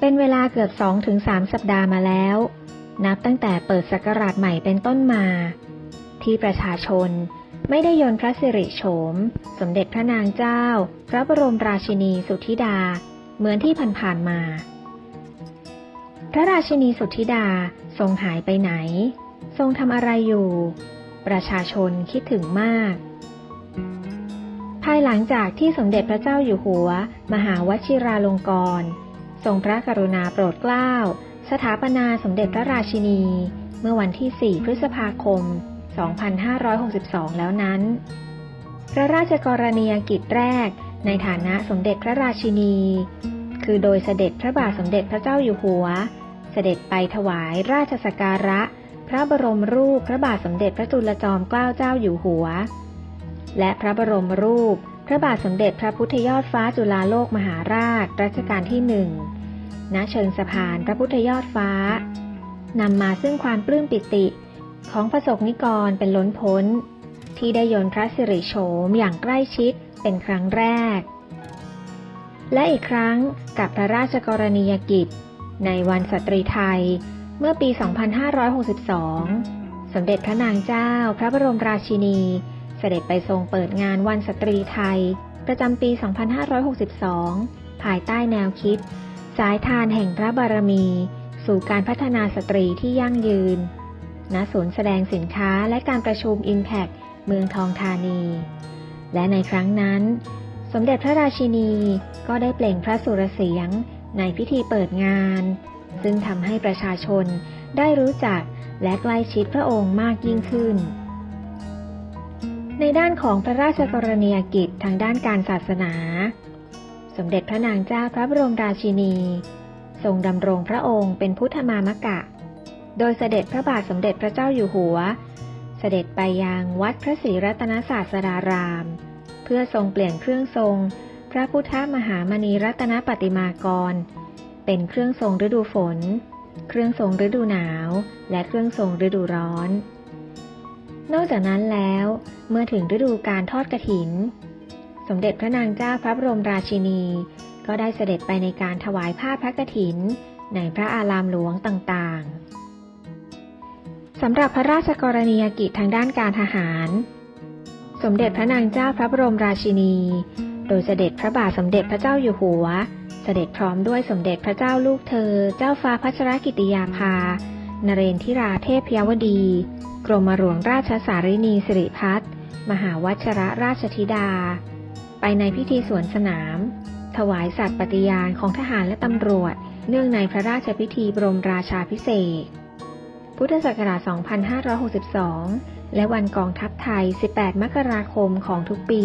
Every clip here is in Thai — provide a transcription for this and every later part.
เป็นเวลาเกือบ 2-3 สัปดาห์มาแล้ว นับตั้งแต่เปิดศักราชใหม่เป็นต้นมา ที่ประชาชนไม่ได้ยนพระสิริโฉม สมเด็จพระนางเจ้า พระบรมราชินีสุทธิดา เหมือนที่ผ่านๆมา พระราชินีสุทธิดาทรงหายไปไหน ทรงทำอะไรอยู่ ประชาชนคิดถึงมาก ภายหลังจากที่สมเด็จพระเจ้าอยู่หัว มหาวชิราลงกรณ์ ทรงพระกรุณาโปรดเกล้า สถาปนาสมเด็จพระราชินี เมื่อวันที่ 4 พฤษภาคม 2562 แล้วนั้น พระราชกรณียกิจแรกในฐานะสมเด็จพระราชินี คือโดยเสด็จพระบาทสมเด็จพระเจ้าอยู่หัว เสด็จไปถวายราชสักการะ พระบรมรูปพระบาทสมเด็จพระจุลจอมเกล้าเจ้าอยู่หัว และพระบรมรูป ระบาทสมเด็จพระพุทธยอดฟ้าจุฬาโลกมหาราช รัชกาลที่หนึ่งณเชิงสะพานพระพุทธยอดฟ้านำมาซึ่งความปลื้มปิติของประสบนิกรเป็นล้นพ้น ที่ได้ยนพระสิริโฉมอย่างใกล้ชิดเป็นครั้งแรก และอีกครั้งกับพระราชกรณียกิจ ในวันสตรีไทยเมื่อปี 2562 สมเด็จพระนางเจ้าพระบรมราชินี เสด็จไปทรงเปิดงานวันสตรีไทย ประจำปี 2562 ภายใต้แนวคิด สายทานแห่งพระบารมี สู่การพัฒนาสตรีที่ยั่งยืน ณ ศูนย์แสดงสินค้าและการประชุม Impact เมืองทองธานี และในครั้งนั้น สมเด็จพระราชินีก็ได้เปล่งพระสุรเสียงในพิธีเปิดงาน ซึ่งทำให้ประชาชนได้รู้จักและใกล้ชิดพระองค์มากยิ่งขึ้น ในด้านของพระราชกรณียกิจทางด้านการศาสนา สมเด็จพระนางเจ้าพระบรมราชินี ทรงดำรงพระองค์เป็นพุทธมามกะ โดยเสด็จพระบาทสมเด็จพระเจ้าอยู่หัว เสด็จไปยังวัดพระศรีรัตนศาสดาราม เพื่อทรงเปลี่ยนเครื่องทรง พระพุทธมหามณีรัตนปฏิมากร เป็นเครื่องทรงฤดูฝน เครื่องทรงฤดูหนาว และเครื่องทรงฤดูร้อน นอกจากนั้นแล้ว เมื่อถึงฤดูการทอดกระถิน สมเด็จพระนางเจ้าพระบรมราชินี ก็ได้เสด็จไปในการถวายผ้าพระกฐิน ในพระอารามหลวงต่างๆสำหรับพระราชกรณียกิจทางด้านการทหาร สมเด็จพระนางเจ้าพระบรมราชินี โดยเสด็จพระบาทสมเด็จพระเจ้าอยู่หัว เสด็จพร้อมด้วยสมเด็จพระเจ้าลูกเธอ เจ้าฟ้าพัชรกิติยาภานเรนทิราเทพยวดี กรมหลวงราชสารินีสิริพัฒน์มหาวัชรราชธิดา ไปในพิธีสวนสนาม ถวายสัตย์ปฏิญาณของทหารและตำรวจ เนื่องในพระราชพิธีบรมราชาพิเศษ พุทธศักราช 2562 และวันกองทัพไทย 18 มกราคมของทุกปี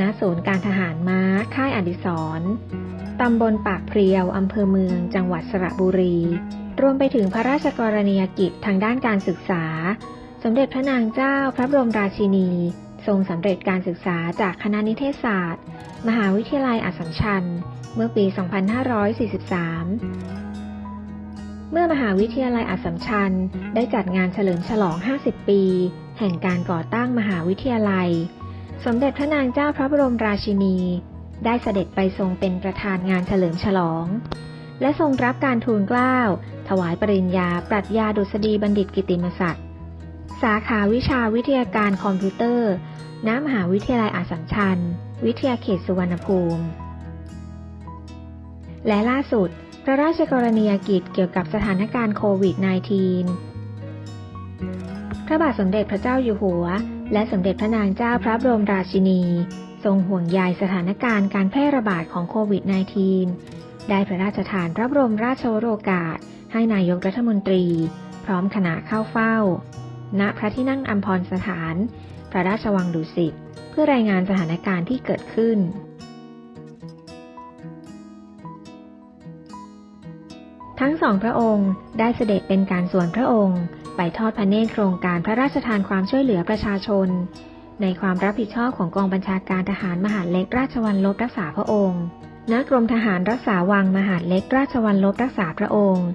ณ ศูนย์การทหารม้า ค่ายอดิศรตำบลปากเพรียว อำเภอเมือง จังหวัดสระบุรี รวมไปถึงพระราชกรณียกิจทางด้านการศึกษา สมเด็จพระนางเจ้าพระบรมราชินี ทรงสำเร็จการศึกษาจากคณะนิเทศศาสตร์ มหาวิทยาลัยอัสสัมชัญ เมื่อปี 2543 เมื่อมหาวิทยาลัยอัสสัมชัญได้จัดงานเฉลิมฉลอง 50 ปี แห่งการก่อตั้งมหาวิทยาลัย สมเด็จพระนางเจ้าพระบรมราชินี ได้เสด็จไปทรงเป็นประธานงานเฉลิมฉลอง และทรงรับการทูลเกล้า ถวายปริญญา ปรัชญาดุษฎีบัณฑิตกิติมศักดิ์สาขาวิชาวิทยาการคอมพิวเตอร์ ณ มหาวิทยาลัยอัสสัมชัญ วิทยาเขตสุวรรณภูมิ และล่าสุด พระราชกรณียกิจเกี่ยวกับสถานการณ์โควิด -19 พระบาทสมเด็จพระเจ้าอยู่หัว และสมเด็จพระนางเจ้าพระบรมราชินี ทรงห่วงใยสถานการณ์การแพร่ระบาดของโควิด -19 ได้พระราชทานพระบรมราชโองการให้นายกรัฐมนตรี พร้อมคณะเข้าเฝ้า ณพระที่นั่งอัมพรสถาน พระราชวังดุสิตเพื่อรายงานสถานการณ์ที่เกิดขึ้น ทั้งสองพระองค์ได้เสด็จเป็นการส่วนพระองค์ ไปทอดพระเนตรโครงการพระราชทานความช่วยเหลือประชาชน ในความรับผิดชอบของกองบัญชาการทหารมหาเล็กราชวัลลบรักษาพระองค์ ณกรมทหารรักษาวังมหาดเล็กราชวัลลบรักษาพระองค์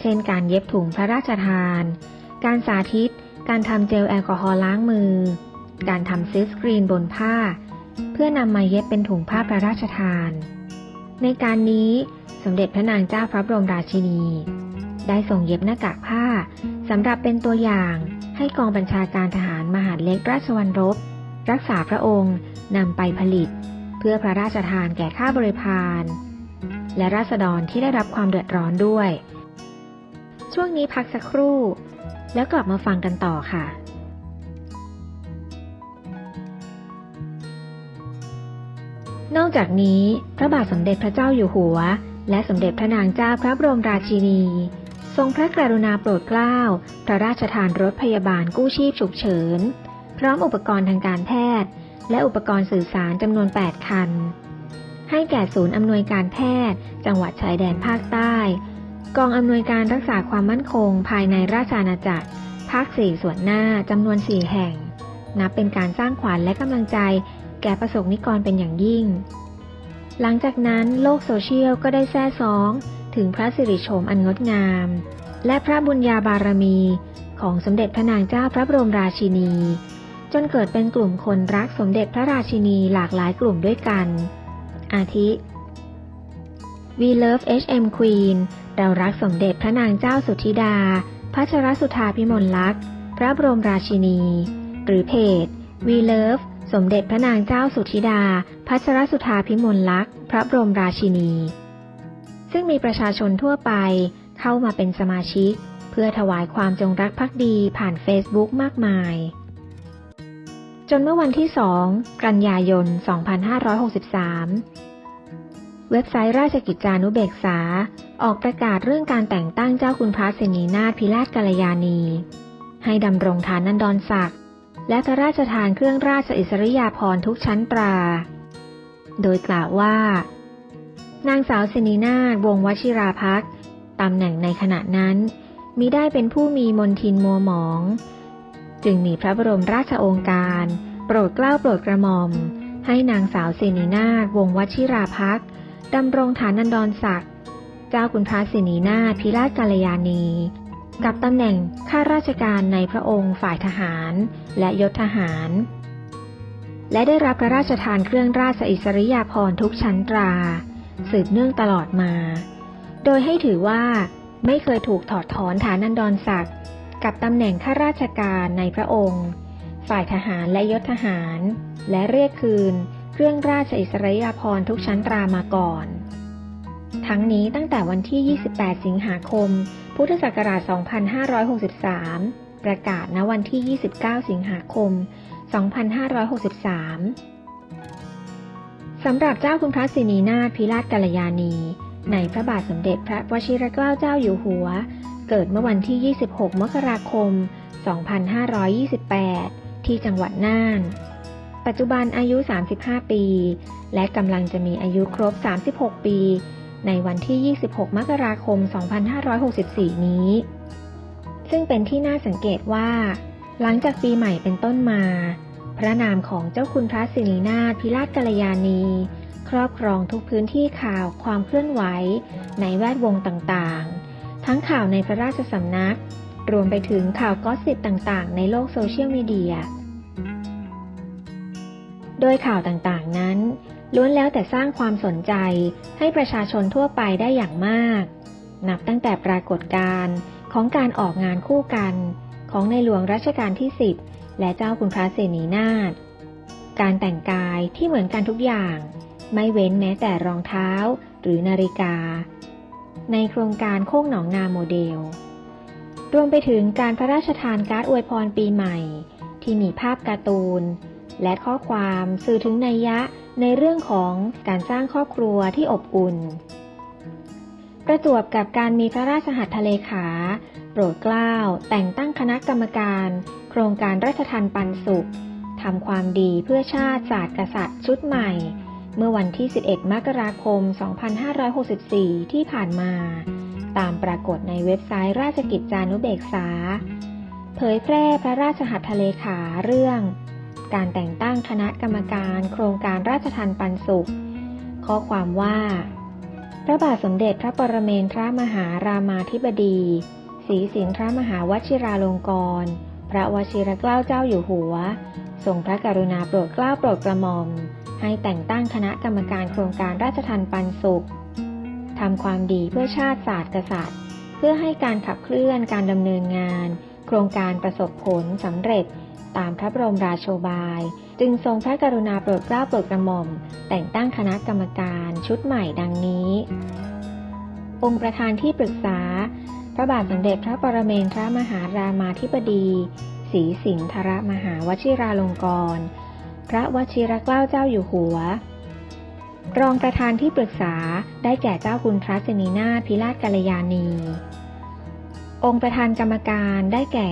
เช่นการเย็บถุงพระราชทาน การสาธิต การทำเจลแอลกอฮอล์ล้างมือ การทำซิลสกรีนบนผ้า เพื่อนำมาเย็บเป็นถุงผ้าพระราชทาน ในการนี้สมเด็จพระนางเจ้าพระบรมราชินี ได้ส่งเย็บหน้ากากผ้าสำหรับเป็นตัวอย่างให้กองบัญชาการทหารมหาดเล็กราชวัลรบ รักษาพระองค์นำไปผลิต พื่อพระราชทานแก่ข้าบริพาร และราษฎรที่ได้รับความเดือดร้อนด้วย ช่วงนี้พักสักครู่ แล้วกลับมาฟังกันต่อค่ะนอกจากนี้ พระบาทสมเด็จพระเจ้าอยู่หัว และสมเด็จพระนางเจ้าพระบรมราชินี ทรงพระกรุณาโปรดเกล้า พระราชทานรถพยาบาลกู้ชีพฉุกเฉิน พร้อมอุปกรณ์ทางการแพทย์ และอุปกรณ์สื่อสารจำนวน 8 คัน ให้แก่ศูนย์อำนวยการแพทย์ จังหวัดชายแดนภาคใต้ กองอำนวยการรักษาความมั่นคง ภายในราชอาณาจักร ภาค 4 ส่วนหน้าจำนวน 4 แห่ง นับเป็นการสร้างขวัญและกำลังใจ แก่ประสบนิกรเป็นอย่างยิ่ง หลังจากนั้นโลกโซเชียลก็ได้แซ่ซ้อง ถึงพระสิริโฉมอันงดงาม และพระบุญญาบารมี ของสมเด็จพระนางเจ้าพระบรมราชินี จนเกิดเป็นกลุ่มคนรักสมเด็จพระราชินีหลากหลายกลุ่มด้วยกัน อาทิ We Love HM Queen เรารักสมเด็จพระนางเจ้าสุธิดา พัชรสุธาพิมลลักษณ์ พระบรมราชินี หรือเพจ We Love สมเด็จพระนางเจ้าสุธิดา พัชรสุธาพิมลลักษณ์ พระบรมราชินี ซึ่งมีประชาชนทั่วไปเข้ามาเป็นสมาชิก เพื่อถวายความจงรักภักดีผ่าน Facebook มากมาย จนเมื่อวันที่ 2 กันยายน 2563 เว็บไซต์ราชกิจจานุเบกษา ออกประกาศเรื่องการแต่งตั้งเจ้าคุณพระเสนีนาถพิราชกัลยาณี ให้ดำรงฐานันดรศักดิ์และพระราชทานเครื่องราชอิสริยาภรณ์ทุกชั้นตรา โดยกล่าวว่า นางสาวเสนีนาถวงศ์วชิราพักษ์ตำแหน่งในขณะนั้นมิได้เป็นผู้มีมนทินมัวหมอง จึงมีพระบรมราชโองการ โปรดเกล้าโปรดกระหม่อม ให้นางสาวเสนีนาถวงวชิราพักดำรงฐานันดรศักดิ์เจ้าคุณพระเสนีนาถพิราชกัลยาณีกับตำแหน่งข้าราชการในพระองค์ฝ่ายทหารและยศทหาร และได้รับพระราชทานเครื่องราชอิสริยาภรณ์ทุกชั้นตรา สืบเนื่องตลอดมา โดยให้ถือว่าไม่เคยถูกถอดถอนฐานันดรศักดิ์ กับตำแหน่งข้าราชการในพระองค์ ฝ่ายทหารและยศทหาร และเรียกคืนเครื่องราชอิสริยาภรณ์ทุกชั้นตรามาก่อน ทั้งนี้ตั้งแต่วันที่ 28 สิงหาคม พุทธศักราช 2563 ประกาศณวันที่ 29 สิงหาคม 2563 สำหรับเจ้าคุณพระสินีนาถพิราชกัลยาณี ในพระบาทสมเด็จพระวชิรเกล้าเจ้าอยู่หัว เกิดเมื่อวันที่ 26 มกราคม 2528 ที่จังหวัดน่าน ปัจจุบันอายุ 35 ปี และกำลังจะมีอายุครบ 36 ปี ในวันที่ 26 มกราคม 2564 นี้ ซึ่งเป็นที่น่าสังเกตว่า หลังจากปีใหม่เป็นต้นมา พระนามของเจ้าคุณพระสินีนาถพิราชกัลยาณีครอบครองทุกพื้นที่ข่าวความเคลื่อนไหวในแวดวงต่างๆ ทั้งข่าวในพระราชสำนัก รวมไปถึงข่าวก็อสซิปต่างๆ ในโลกโซเชียลมีเดีย โดยข่าวต่างๆนั้น ล้วนแล้วแต่สร้างความสนใจให้ประชาชนทั่วไปได้อย่างมาก นับตั้งแต่ปรากฏการณ์ของการออกงานคู่กัน ของในหลวงรัชกาลที่ 10 และเจ้าคุณพระเสนีนาถการแต่งกายที่เหมือนกันทุกอย่าง ไม่เว้นแม้แต่รองเท้าหรือนาฬิกา ในโครงการโคกหนองนาโมเดล รวมไปถึงการพระราชทานการ์ดอวยพรปีใหม่ ที่มีภาพการ์ตูน และข้อความสื่อถึงนัยยะในเรื่องของการสร้างครอบครัวที่อบอุ่น ประจวบกับการมีพระราชหัตถเลขา โปรดเกล้าแต่งตั้งคณะกรรมการ โครงการราชทันปันสุขทำความดีเพื่อชาติศาสตร์กษัตริย์ชุดใหม่ เมื่อวันที่ 11 มกราคม 2564 ที่ผ่านมา ตามปรากฏในเว็บไซต์ราชกิจจานุเบกษา เผยแพร่พระราชหัตถเลขาเรื่อง การแต่งตั้งคณะกรรมการโครงการราชทันปันสุข ข้อความว่า พระบาทสมเด็จพระปรเมนทรมหารามาธิบดีศรีสินทรมหาวชิราลงกรณ์พระวชิรเกล้าเจ้าอยู่หัว ทรงพระกรุณาโปรดเกล้าโปรดกระหม่อม ให้แต่งตั้งคณะกรรมการโครงการราชทันปันสุขทำความดีเพื่อชาติศาสตร์กษัตริย์ เพื่อให้การขับเคลื่อนการดำเนินงาน โครงการประสบผลสำเร็จ ตามพระบรมราโชบาย จึงทรงพระกรุณาโปรดเกล้าโปรดกระหม่อม แต่งตั้งคณะกรรมการชุดใหม่ดังนี้ องค์ประธานที่ปรึกษา พระบาทสมเด็จพระปรเมนทรมหารามาธิบดีศรีสินธรมหาวชิราลงกรณ์ พระวชิรเกล้าเจ้าอยู่หัว รองประธานที่ปรึกษาได้แก่เจ้าคุณพระสนีนาพิราชกัลยาณี องค์ประธานกรรมการได้แก่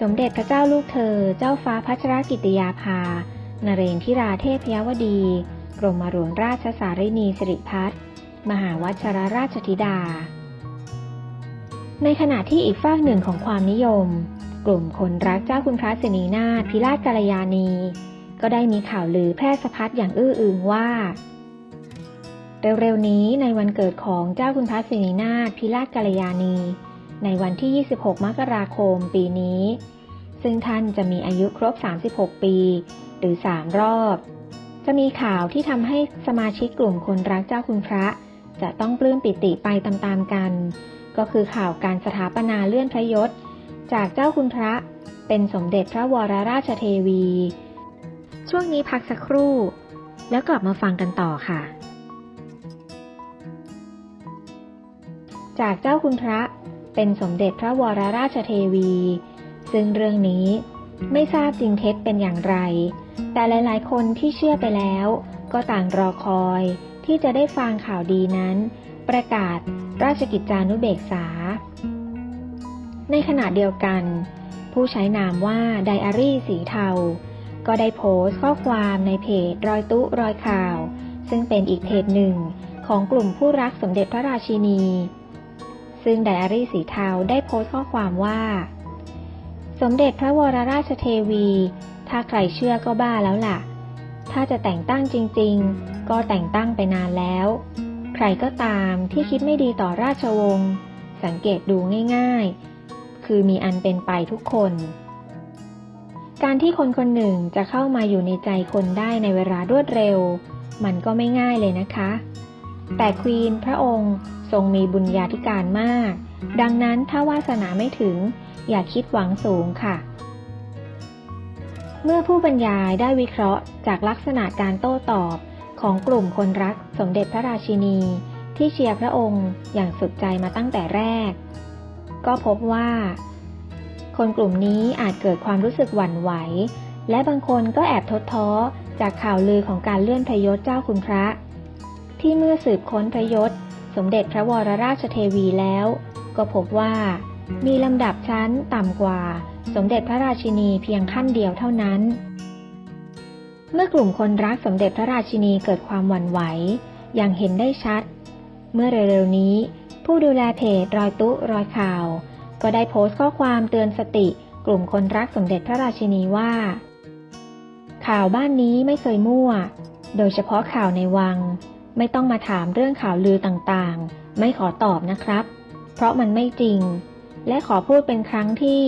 สมเด็จพระเจ้าลูกเธอ เจ้าฟ้าพัชรกิติยาภา นเรนทิราเทพยวดี กรมหลวงราชสารินีสิริพัฒน์มหาวัชรราชธิดา ในขณะที่อีกฝากหนึ่งของความนิยม กลุ่มคนรักเจ้าคุณพระสนีนาถพิราชกัลยาณี ก็ได้มีข่าวลือแพร่สะพัดอย่างอื้ออึงว่า เร็วๆนี้ในวันเกิดของเจ้าคุณพระสินีนาถพิราชกัลยาณี ในวันที่ 26 มกราคมปีนี้ ซึ่งท่านจะมีอายุครบ 36 ปี หรือ 3 รอบ จะมีข่าวที่ทำให้สมาชิกกลุ่มคนรักเจ้าคุณพระ จะต้องปลื้มปิติไปตามๆกัน ก็คือข่าวการสถาปนาเลื่อนพระยศ จากเจ้าคุณพระเป็นสมเด็จพระวรราชเทวี ช่วงนี้พักสักครู่ แล้วกลับมาฟังกันต่อค่ะ จากเจ้าคุณพระเป็นสมเด็จพระวรราชเทวี ซึ่งเรื่องนี้ไม่ทราบจริงเท็จเป็นอย่างไร แต่หลายๆ คนที่เชื่อไปแล้ว ก็ต่างรอคอยที่จะได้ฟังข่าวดีนั้น ประกาศราชกิจจานุเบกษา ในขณะเดียวกัน ผู้ใช้นามว่าไดอารี่สีเทา ก็ได้โพสต์ข้อความในเพจรอยตุรอยข่าว ซึ่งเป็นอีกเพจหนึ่งของกลุ่มผู้รักสมเด็จพระราชินี ซึ่งไดอารี่สีเทาได้โพสต์ข้อความว่า สมเด็จพระวรราชเทวี ถ้าใครเชื่อก็บ้าแล้วล่ะ ถ้าจะแต่งตั้งจริง ๆ ก็แต่งตั้งไปนานแล้ว ใครก็ตามที่คิดไม่ดีต่อราชวงศ์สังเกตดูง่าย ๆ คือมีอันเป็นไปทุกคน การที่คนคนหนึ่งจะเข้ามาอยู่ในใจคนได้ในเวลารวดเร็ว มันก็ไม่ง่ายเลยนะคะ แต่ควีนพระองค์ทรงมีบุญญาธิการมาก ดังนั้นถ้าวาสนาไม่ถึง อย่าคิดหวังสูงค่ะ เมื่อผู้บรรยายได้วิเคราะห์จากลักษณะการโต้ตอบของกลุ่มคนรักสมเด็จพระราชินี ที่เชียร์พระองค์อย่างสุดใจมาตั้งแต่แรก ก็พบว่า คนกลุ่มนี้อาจเกิดความรู้สึกหวั่นไหว และบางคนก็แอบทดท้อจากข่าวลือของการเลื่อนพยศเจ้าคุณพระ ที่เมื่อสืบค้นพยศ สมเด็จพระวรราชเทวีแล้ว ก็พบว่า มีลำดับชั้นต่ำกว่า สมเด็จพระราชินีเพียงขั้นเดียวเท่านั้น เมื่อกลุ่มคนรักสมเด็จพระราชินีเกิดความหวั่นไหว อย่างเห็นได้ชัด เมื่อเร็วๆนี้ ผู้ดูแลเพจรอยตุรอยข่าว ก็ได้โพสต์ข้อความเตือนสติ กลุ่มคนรักสมเด็จพระราชินีว่า ข่าวบ้านนี้ไม่เคยมั่ว โดยเฉพาะข่าวในวัง ไม่ต้องมาถามเรื่องข่าวลือต่างๆ ไม่ขอตอบนะครับ เพราะมันไม่จริง และขอพูดเป็นครั้งที่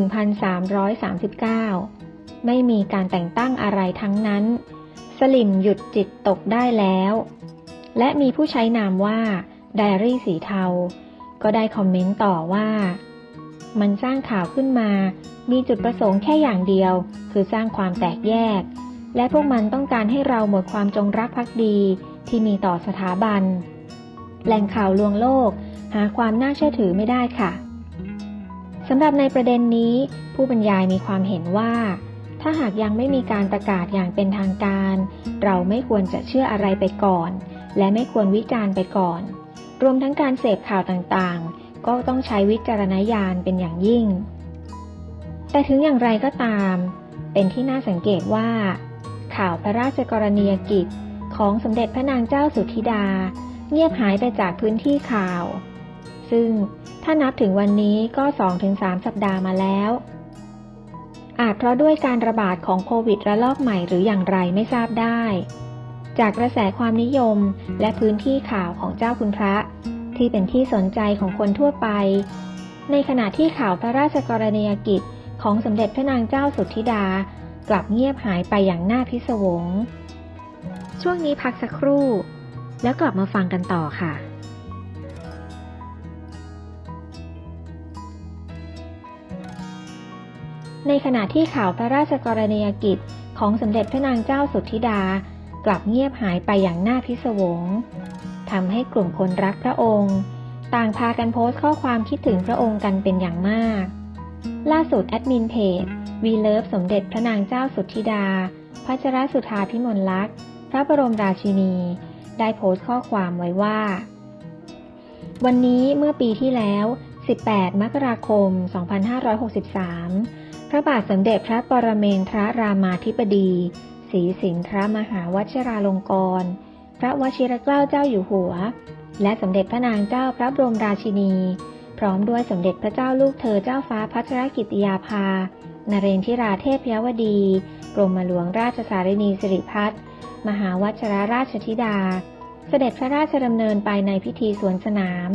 1339 ไม่มีการแต่งตั้งอะไรทั้งนั้น สลิมหยุดจิตตกได้แล้ว และมีผู้ใช้นามว่าไดอารี่สีเทา ก็ได้คอมเมนต์ต่อว่า มันสร้างข่าวขึ้นมา มีจุดประสงค์แค่อย่างเดียว คือสร้างความแตกแยก และพวกมันต้องการให้เราหมดความจงรักภักดีที่มีต่อสถาบัน แหล่งข่าวลวงโลก หาความน่าเชื่อถือไม่ได้ค่ะสำหรับในประเด็นนี้ ผู้บรรยายมีความเห็นว่า ถ้าหากยังไม่มีการประกาศอย่างเป็นทางการ เราไม่ควรจะเชื่ออะไรไปก่อน และไม่ควรวิจารณ์ไปก่อน รวมทั้งการเสพข่าวต่างๆ ก็ต้องใช้วิจารณญาณเป็นอย่างยิ่ง แต่ถึงอย่างไรก็ตาม เป็นที่น่าสังเกตว่า ข่าวพระราชกรณียกิจของสมเด็จพระนางเจ้าสุธิดา เงียบหายไปจากพื้นที่ข่าว ซึ่งถ้านับถึงวันนี้ก็ 2-3 สัปดาห์มาแล้ว อาจเพราะด้วยการระบาดของโควิดระลอกใหม่หรืออย่างไรไม่ทราบได้ จากกระแสความนิยมและพื้นที่ข่าวของเจ้าคุณพระ ที่เป็นที่สนใจของคนทั่วไป ในขณะที่ข่าวพระราชกรณียกิจของสมเด็จพระนางเจ้าสุธิดา กลับเงียบหายไปอย่างน่าพิศวง ช่วงนี้พักสักครู่ แล้วกลับมาฟังกันต่อค่ะในขณะที่ข่าวพระราชกรณียกิจของสมเด็จพระนางเจ้าสุทธิดา กลับเงียบหายไปอย่างน่าพิศวงทำให้กลุ่มคนรักพระองค์ ต่างพากันโพสต์ข้อความคิดถึงพระองค์กันเป็นอย่างมาก ล่าสุดแอดมินเพจวีเลิฟสมเด็จพระนางเจ้าสุทธิดาพัชรสุธาพิมลลักษณ์พระบรมราชินี ได้โพสต์ข้อความไว้ว่า วันนี้เมื่อปีที่แล้ว 18 มกราคม 2563 พระบาทสมเด็จพระปรเมนทรรามาธิบดี ศรีสินทระมหาวชิราลงกรณพระวชิรเกล้าเจ้าอยู่หัว และสมเด็จพระนางเจ้าพระบรมราชินี พร้อมด้วยสมเด็จพระเจ้าลูกเธอเจ้าฟ้าพัชรกิติยาภา นเรนทิราเทพยวดี กรมหลวงราชสารินีสิริพัฒน์มหาวชรราชธิดา เสด็จพระราชดำเนินไปในพิธีสวนสนาม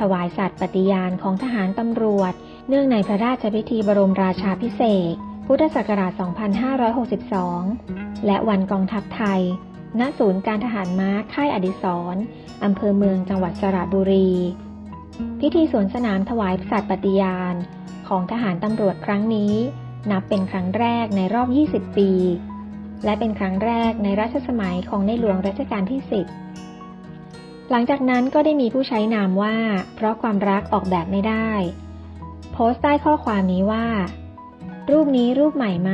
ถวายสัตย์ปฏิญาณของทหารตำรวจ เนื่องในพระราชพิธีบรมราชาพิเศษ พุทธศักราช 2562 และวันกองทัพไทย ณ ศูนย์การทหารม้าค่ายอดิศรอำเภอเมืองจังหวัดสระบุรี พิธีสวนสนามถวายสัตย์ปฏิญาณ ของทหารตำรวจครั้งนี้ นับเป็นครั้งแรกในรอบ 20 ปี และเป็นครั้งแรกในรัชสมัยของในหลวงรัชกาลที่ 10 หลังจากนั้นก็ได้มีผู้ใช้นามว่า เพราะความรักออกแบบไม่ได้ โพสต์ใต้ข้อความนี้ว่า รูปนี้รูปใหม่ไหม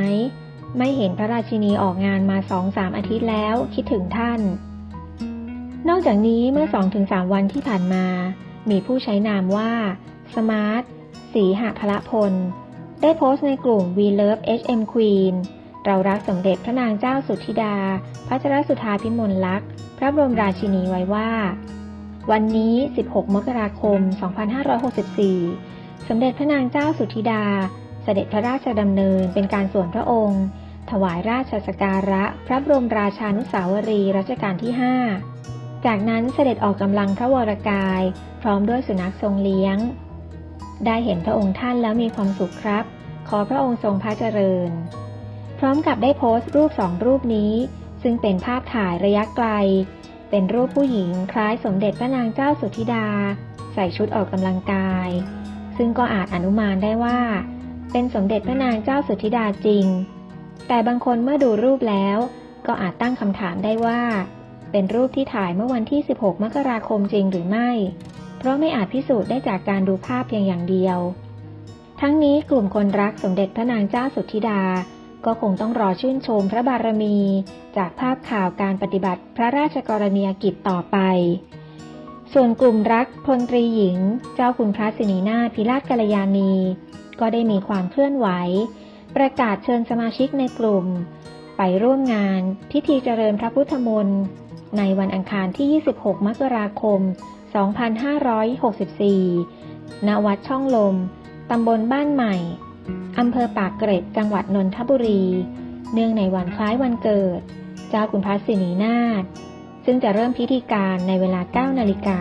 ไม่เห็นพระราชินีออกงานมาสองสามอาทิตย์แล้ว คิดถึงท่าน นอกจากนี้เมื่อ2-3วันที่ผ่านมา มีผู้ใช้นามว่า สมาร์ท สีหพละพล ได้โพสต์ในกลุ่ม We Love HM Queen เรารักสมเด็จพระนางเจ้าสุทธิดา พัชรสุธาพิมลลักษณ์ พระบรมราชินีไว้ว่า วันนี้ 16 มกราคม 2564 สมเด็จพระนางเจ้าสุทธิดา เสด็จพระราชดำเนินเป็นการส่วนพระองค์ ถวายราชสการะพระบรมราชานุสาวรีรัชกาลที่ 5 จากนั้นเสด็จออกกำลังพระวรกาย พร้อมด้วยสุนัขทรงเลี้ยง ได้เห็นพระองค์ท่านแล้วมีความสุขครับ ขอพระองค์ทรงพระเจริญ พร้อมกับได้โพสต์รูปสองรูปนี้ ซึ่งเป็นภาพถ่ายระยะไกล เป็นรูปผู้หญิงคล้ายสมเด็จพระนางเจ้าสุธิดา ใส่ชุดออกกำลังกาย ซึ่งก็อาจอนุมานได้ว่า เป็นสมเด็จพระนางเจ้าสุธิดาจริง แต่บางคนเมื่อดูรูปแล้ว ก็อาจตั้งคำถามได้ว่า เป็นรูปที่ถ่ายเมื่อวันที่ 16 มกราคมจริงหรือไม่ เพราะไม่อาจพิสูจน์ได้จากการดูภาพเพียงอย่างเดียว ทั้งนี้กลุ่มคนรักสมเด็จพระนางเจ้าสุทธิดา ก็คงต้องรอชื่นชมพระบารมี จากภาพข่าวการปฏิบัติพระราชกรณียกิจต่อไปส่วนกลุ่มรักพลตรีหญิง เจ้าคุณพระสินีนาถพิราชกัลยาณี ก็ได้มีความเคลื่อนไหว ประกาศเชิญสมาชิกในกลุ่ม ไปร่วมงาน พิธีเจริญพระพุทธมนต์ในวันอังคารที่ 26 มกราคม 2564 ณ วัดช่องลม ตำบลบ้านใหม่ อำเภอปากเกร็ด จังหวัดนนทบุรี เนื่องในวันคล้ายวันเกิด เจ้าคุณพระสินีนาถซึ่งจะเริ่มพิธีการในเวลา 9 นาฬิกา